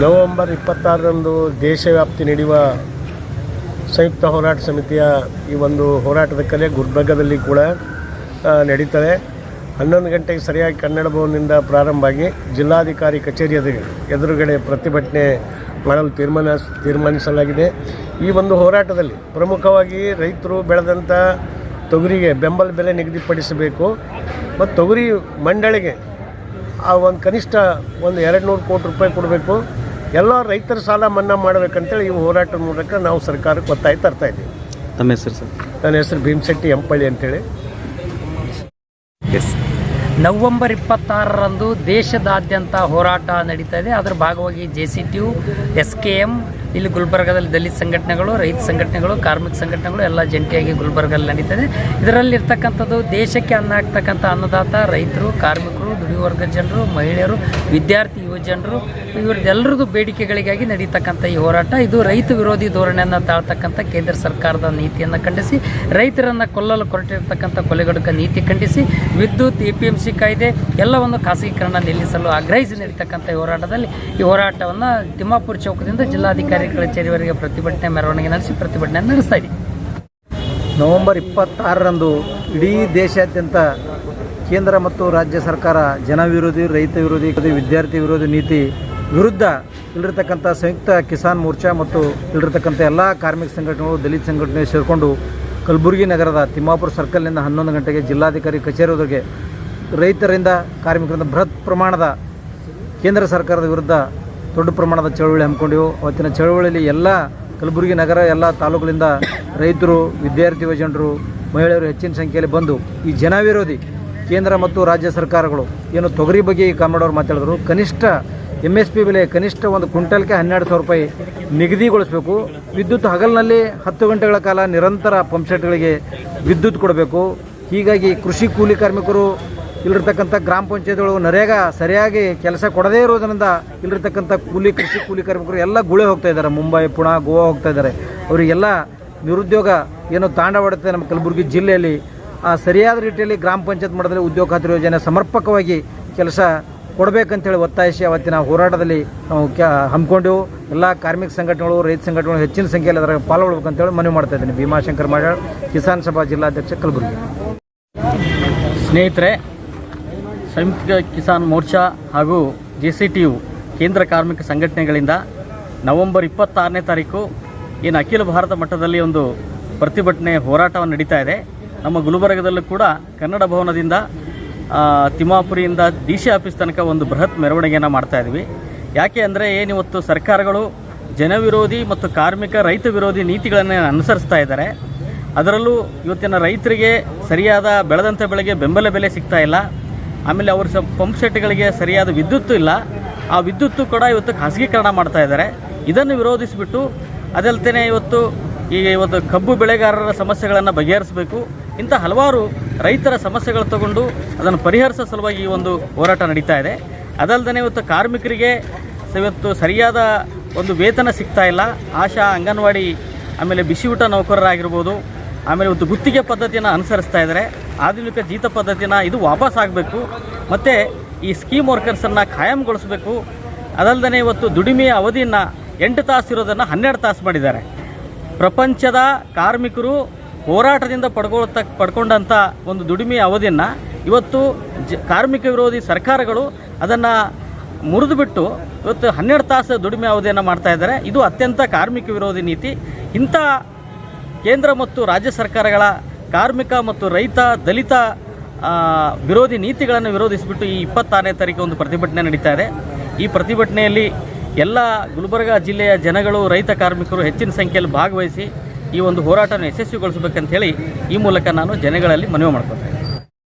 November ಇಪ್ಪತ್ತಾರರಂದು ದೇಶವ್ಯಾಪ್ತಿ ನಡೆಯುವ ಸಂಯುಕ್ತ ಹೋರಾಟ ಸಮಿತಿಯ ಈ ಒಂದು ಹೋರಾಟದ ಕಲೆ ಗುಲ್ಬರ್ಗದಲ್ಲಿ ಕೂಡ ನಡೀತದೆ. ಹನ್ನೊಂದು ಗಂಟೆಗೆ ಸರಿಯಾಗಿ ಕನ್ನಡ ಭವನದಿಂದ ಪ್ರಾರಂಭ ಆಗಿ ಜಿಲ್ಲಾಧಿಕಾರಿ ಕಚೇರಿಯದ ಎದುರು, ಎದುರುಗಡೆ ಪ್ರತಿಭಟನೆ ಮಾಡಲು ತೀರ್ಮಾನ, ತೀರ್ಮಾನಿಸಲಾಗಿದೆ. ಈ ಒಂದು ಹೋರಾಟದಲ್ಲಿ ಪ್ರಮುಖವಾಗಿ ರೈತರು ಬೆಳೆದಂಥ ತೊಗರಿಗೆ ಬೆಂಬಲ ಬೆಲೆ ನಿಗದಿಪಡಿಸಬೇಕು. ಮತ್ತು ತೊಗರಿ ಮಂಡಳಿಗೆ ಆ ಒಂದು ಕನಿಷ್ಠ ಒಂದು ಎರಡು ನೂರು ಕೋಟಿ ರೂಪಾಯಿ ಕೊಡಬೇಕು. ಎಲ್ಲ ರೈತರ ಸಾಲ ಮನ್ನಾ ಮಾಡಬೇಕಂತೇಳಿ ಈ ಹೋರಾಟದ ಮೂಲಕ ನಾವು ಸರ್ಕಾರಕ್ಕೆ ಒತ್ತಾಯ ತರ್ತಾ ಇದ್ದೀವಿ. ತಮ್ಮ ಹೆಸರು ಸರ್? ನನ್ನ ಹೆಸರು ಭೀಮಶೆಟ್ಟಿ ಎಂಪಳ್ಳಿ ಅಂತೇಳಿ. ಎಸ್ ನವೆಂಬರ್ ಇಪ್ಪತ್ತಾರರಂದು ದೇಶದಾದ್ಯಂತ ಹೋರಾಟ ನಡೀತಾ ಇದೆ. ಅದರ ಭಾಗವಾಗಿ J C T U S K M ಇಲ್ಲಿ ಗುಲ್ಬರ್ಗದಲ್ಲಿ ದಲಿತ ಸಂಘಟನೆಗಳು, ರೈತ ಸಂಘಟನೆಗಳು, ಕಾರ್ಮಿಕ ಸಂಘಟನೆಗಳು ಎಲ್ಲ ಜಂಟಿಯಾಗಿ ಗುಲ್ಬರ್ಗಲ್ಲಿ ನಡೀತದೆ. ಇದರಲ್ಲಿರ್ತಕ್ಕಂಥದ್ದು ದೇಶಕ್ಕೆ ಅನ್ನ ಆಗ್ತಕ್ಕಂಥ ಅನ್ನದಾತ ರೈತರು, ಕಾರ್ಮಿಕರು ದುಡಿವರ್ಗದ ಜನರು, ಮಹಿಳೆಯರು, ವಿದ್ಯಾರ್ಥಿ ಯುವ ಜನರು ಇವ್ರದ್ದೆಲ್ಲರದ್ದು ಬೇಡಿಕೆಗಳಿಗಾಗಿ ನಡೀತಕ್ಕಂಥ ಈ ಹೋರಾಟ. ಇದು ರೈತ ವಿರೋಧಿ ಧೋರಣೆಯನ್ನು ತಾಳ್ತಕ್ಕಂಥ ಕೇಂದ್ರ ಸರ್ಕಾರದ ನೀತಿಯನ್ನು ಖಂಡಿಸಿ, ರೈತರನ್ನು ಕೊಲ್ಲಲು ಕೊರಟಿರ್ತಕ್ಕಂಥ ಕೊಲೆಗಡುಕ ನೀತಿ ಖಂಡಿಸಿ, ವಿದ್ಯುತ್ ಎ ಪಿ ಎಂ ಸಿ ಕಾಯ್ದೆ ಎಲ್ಲವನ್ನು ಖಾಸಗೀಕರಣ ನಿಲ್ಲಿಸಲು ಆಗ್ರಹಿಸಿ ನಡೀತಕ್ಕಂಥ ಹೋರಾಟದಲ್ಲಿ ಈ ಹೋರಾಟವನ್ನು ತಿಮ್ಮಾಪುರ ಚೌಕದಿಂದ ಜಿಲ್ಲಾಧಿಕಾರಿ ಕಚೇರಿವರೆಗೆ ಪ್ರತಿಭಟನೆ, ಮೆರವಣಿಗೆ ನಡೆಸಿ ಪ್ರತಿಭಟನೆ ನಡೆಸ್ತಾ ಇದ್ದೀವಿ ನವೆಂಬರ್ ಇಪ್ಪತ್ತಾರರಂದು ಇಡೀ ದೇಶಾದ್ಯಂತ ಕೇಂದ್ರ ಮತ್ತು ರಾಜ್ಯ ಸರ್ಕಾರ ಜನ ವಿರೋಧಿ ರೈತ ವಿರೋಧಿ ವಿದ್ಯಾರ್ಥಿ ವಿರೋಧಿ ನೀತಿ ವಿರುದ್ಧ ಇಲ್ಲಿರ್ತಕ್ಕಂಥ ಸಂಯುಕ್ತ ಕಿಸಾನ್ ಮೋರ್ಚಾ ಮತ್ತು ಇಲ್ಲಿರ್ತಕ್ಕಂಥ ಎಲ್ಲ ಕಾರ್ಮಿಕ ಸಂಘಟನೆಗಳು, ದಲಿತ ಸಂಘಟನೆ ಸೇರಿಕೊಂಡು ಕಲಬುರಗಿ ನಗರದ ತಿಮ್ಮಾಪುರ ಸರ್ಕಲ್ನಿಂದ ಹನ್ನೊಂದು ಗಂಟೆಗೆ ಜಿಲ್ಲಾಧಿಕಾರಿ ಕಚೇರಿವರೆಗೆ ರೈತರಿಂದ, ಕಾರ್ಮಿಕರಿಂದ ಬೃಹತ್ ಪ್ರಮಾಣದ ಕೇಂದ್ರ ಸರ್ಕಾರದ ವಿರುದ್ಧ ದೊಡ್ಡ ಪ್ರಮಾಣದ ಚಳುವಳಿ ಹಮ್ಮಿಕೊಂಡೆವು. ಅವತ್ತಿನ ಚಳುವಳಿಯಲ್ಲಿ ಎಲ್ಲ ಕಲಬುರಗಿ ನಗರ, ಎಲ್ಲ ತಾಲೂಕುಗಳಿಂದ ರೈತರು ವಿದ್ಯಾರ್ಥಿ ಯುವಜನರು ಮಹಿಳೆಯರು ಹೆಚ್ಚಿನ ಸಂಖ್ಯೆಯಲ್ಲಿ ಬಂದು ಈ ಜನ ವಿರೋಧಿ ಕೇಂದ್ರ ಮತ್ತು ರಾಜ್ಯ ಸರ್ಕಾರಗಳು ಏನು ತೊಗರಿ ಬಗ್ಗೆ ಈ ಕಾಮಡವ್ರು ಮಾತಾಡಿದ್ರು. ಕನಿಷ್ಠ ಎಂ ಎಸ್ ಪಿ ಬೆಲೆ ಕನಿಷ್ಠ ಒಂದು ಕ್ವಿಂಟಲ್ಗೆ ಹನ್ನೆರಡು ಸಾವಿರ ರೂಪಾಯಿ ನಿಗದಿಗೊಳಿಸಬೇಕು. ವಿದ್ಯುತ್ ಹಗಲಿನಲ್ಲಿ ಹತ್ತು ಗಂಟೆಗಳ ಕಾಲ ನಿರಂತರ ಪಂಪ್ಸೆಟ್ಗಳಿಗೆ ವಿದ್ಯುತ್ ಕೊಡಬೇಕು. ಹೀಗಾಗಿ ಕೃಷಿ ಕೂಲಿ ಕಾರ್ಮಿಕರು ಇಲ್ಲಿರ್ತಕ್ಕಂಥ ಗ್ರಾಮ ಪಂಚಾಯತ್ಗಳು ನರೇಗಾ ಸರಿಯಾಗಿ ಕೆಲಸ ಕೊಡದೇ ಇರೋದರಿಂದ ಇಲ್ಲಿರ್ತಕ್ಕಂಥ ಕೂಲಿ ಕೃಷಿ ಕೂಲಿ ಕಾರ್ಮಿಕರು ಎಲ್ಲ ಗುಳೆ ಹೋಗ್ತಾ ಇದ್ದಾರೆ. ಮುಂಬೈ, ಪುಣೆ, ಗೋವಾ ಹೋಗ್ತಾ ಇದ್ದಾರೆ. ಅವರಿಗೆಲ್ಲ ನಿರುದ್ಯೋಗ ಏನು ತಾಂಡವಾಡುತ್ತೆ ನಮ್ಮ ಕಲಬುರಗಿ ಜಿಲ್ಲೆಯಲ್ಲಿ. ಆ ಸರಿಯಾದ ರೀತಿಯಲ್ಲಿ ಗ್ರಾಮ ಪಂಚಾಯತ್ ಮಟ್ಟದಲ್ಲಿ ಉದ್ಯೋಗ ಖಾತ್ರಿ ಯೋಜನೆ ಸಮರ್ಪಕವಾಗಿ ಕೆಲಸ ಕೊಡಬೇಕಂತೇಳಿ ಒತ್ತಾಯಿಸಿ ಅವತ್ತಿನ ಹೋರಾಟದಲ್ಲಿ ನಾವು ಕ್ಯಾ ಹಮ್ಮಿಕೊಂಡೆವು. ಎಲ್ಲ ಕಾರ್ಮಿಕ ಸಂಘಟನೆಗಳು, ರೈತ ಸಂಘಟನೆಗಳು ಹೆಚ್ಚಿನ ಸಂಖ್ಯೆಯಲ್ಲಿ ಅದರ ಪಾಲ್ಗೊಳ್ಬೇಕಂತೇಳಿ ಮನವಿ ಮಾಡ್ತಾ ಇದ್ದೀನಿ. ಭೀಮಾಶಂಕರ್ ಮಾಡ್ಯಾಳ್ ಕಿಸಾನ್ ಸಭಾ ಜಿಲ್ಲಾಧ್ಯಕ್ಷ ಕಲಬುರಗಿ. ಸ್ನೇಹಿತರೆ ಸಂಯುಕ್ತ ಕಿಸಾನ್ ಮೋರ್ಚಾ ಹಾಗೂ ಜೆ ಕೇಂದ್ರ ಕಾರ್ಮಿಕ ಸಂಘಟನೆಗಳಿಂದ ನವೆಂಬರ್ ಇಪ್ಪತ್ತಾರನೇ ತಾರೀಕು ಏನು ಅಖಿಲ ಭಾರತ ಮಟ್ಟದಲ್ಲಿ ಒಂದು ಪ್ರತಿಭಟನೆ ಹೋರಾಟವನ್ನು ನಡೀತಾ ಇದೆ. ನಮ್ಮ ಗುಲ್ಬರ್ಗದಲ್ಲೂ ಕೂಡ ಕನ್ನಡ ಭವನದಿಂದ ತಿಮ್ಮಾಪುರಿಯಿಂದ ಡಿ ಸಿ ಆಫೀಸ್ ತನಕ ಒಂದು ಬೃಹತ್ ಮೆರವಣಿಗೆಯನ್ನು ಮಾಡ್ತಾ ಇದ್ವಿ. ಯಾಕೆ ಅಂದರೆ ಏನಿವತ್ತು ಸರ್ಕಾರಗಳು ಜನವಿರೋಧಿ ಮತ್ತು ಕಾರ್ಮಿಕ ರೈತ ವಿರೋಧಿ ನೀತಿಗಳನ್ನು ಅನುಸರಿಸ್ತಾ ಇದ್ದಾರೆ. ಅದರಲ್ಲೂ ಇವತ್ತಿನ ರೈತರಿಗೆ ಸರಿಯಾದ ಬೆಳೆದಂಥ ಬೆಳೆಗೆ ಬೆಂಬಲ ಬೆಲೆ ಸಿಗ್ತಾ ಇಲ್ಲ. ಆಮೇಲೆ ಅವ್ರ ಪಂಪ್ ಸೆಟ್ಗಳಿಗೆ ಸರಿಯಾದ ವಿದ್ಯುತ್ತು ಇಲ್ಲ. ಆ ವಿದ್ಯುತ್ತು ಕೂಡ ಇವತ್ತು ಖಾಸಗೀಕರಣ ಮಾಡ್ತಾ ಇದ್ದಾರೆ. ಇದನ್ನು ವಿರೋಧಿಸಿಬಿಟ್ಟು ಅದಲ್ತೇನೆ ಇವತ್ತು ಈಗ ಇವತ್ತು ಕಬ್ಬು ಬೆಳೆಗಾರರ ಸಮಸ್ಯೆಗಳನ್ನು ಬಗೆಹರಿಸಬೇಕು. ಇಂಥ ಹಲವಾರು ರೈತರ ಸಮಸ್ಯೆಗಳು ತಗೊಂಡು ಅದನ್ನು ಪರಿಹರಿಸೋ ಸಲುವಾಗಿ ಈ ಒಂದು ಹೋರಾಟ ನಡೀತಾ ಇದೆ. ಅದಲ್ಲದೆ ಇವತ್ತು ಕಾರ್ಮಿಕರಿಗೆ ಇವತ್ತು ಸರಿಯಾದ ಒಂದು ವೇತನ ಸಿಗ್ತಾ ಇಲ್ಲ. ಆಶಾ ಅಂಗನವಾಡಿ ಆಮೇಲೆ ಬಿಸಿ ಊಟ ನೌಕರರಾಗಿರ್ಬೋದು. ಆಮೇಲೆ ಇವತ್ತು ಗುತ್ತಿಗೆ ಪದ್ಧತಿಯನ್ನು ಅನುಸರಿಸ್ತಾ ಇದ್ದಾರೆ ಆಧುನಿಕ ಜೀತ ಪದ್ಧತಿನ ಇದು ವಾಪಸ್ ಆಗಬೇಕು. ಮತ್ತು ಈ ಸ್ಕೀಮ್ ವರ್ಕರ್ಸನ್ನು ಖಾಯಂಗೊಳಿಸಬೇಕು. ಅದಲ್ಲದೆ ಇವತ್ತು ದುಡಿಮೆಯ ಅವಧಿಯನ್ನು ಎಂಟು ತಾಸು ಇರೋದನ್ನು ಹನ್ನೆರಡು ತಾಸು ಮಾಡಿದ್ದಾರೆ. ಪ್ರಪಂಚದ ಕಾರ್ಮಿಕರು ಹೋರಾಟದಿಂದ ಪಡ್ಕೊಳ್ತ ಪಡ್ಕೊಂಡಂಥ ಒಂದು ದುಡಿಮೆಯ ಅವಧಿಯನ್ನು ಇವತ್ತು ಜ ಕಾರ್ಮಿಕ ವಿರೋಧಿ ಸರ್ಕಾರಗಳು ಅದನ್ನು ಮುರಿದುಬಿಟ್ಟು ಇವತ್ತು ಹನ್ನೆರಡು ತಾಸು ದುಡಿಮೆ ಅವಧಿಯನ್ನು ಮಾಡ್ತಾ ಇದ್ದಾರೆ. ಇದು ಅತ್ಯಂತ ಕಾರ್ಮಿಕ ವಿರೋಧಿ ನೀತಿ. ಇಂಥ ಕೇಂದ್ರ ಮತ್ತು ರಾಜ್ಯ ಸರ್ಕಾರಗಳ ಕಾರ್ಮಿಕ ಮತ್ತು ರೈತ, ದಲಿತ ವಿರೋಧಿ ನೀತಿಗಳನ್ನು ವಿರೋಧಿಸಿಬಿಟ್ಟು ಈ ಇಪ್ಪತ್ತಾರನೇ ತಾರೀಕು ಒಂದು ಪ್ರತಿಭಟನೆ ನಡೀತಾ ಇದೆ. ಈ ಪ್ರತಿಭಟನೆಯಲ್ಲಿ ಎಲ್ಲ ಗುಲ್ಬರ್ಗ ಜಿಲ್ಲೆಯ ಜನಗಳು, ರೈತ ಕಾರ್ಮಿಕರು ಹೆಚ್ಚಿನ ಸಂಖ್ಯೆಯಲ್ಲಿ ಭಾಗವಹಿಸಿ ಈ ಒಂದು ಹೋರಾಟವನ್ನು ಯಶಸ್ವಿಗೊಳಿಸಬೇಕಂತ ಹೇಳಿ ಈ ಮೂಲಕ ನಾನು ಜನಗಳಲ್ಲಿ ಮನವಿ ಮಾಡ್ಕೊತೇನೆ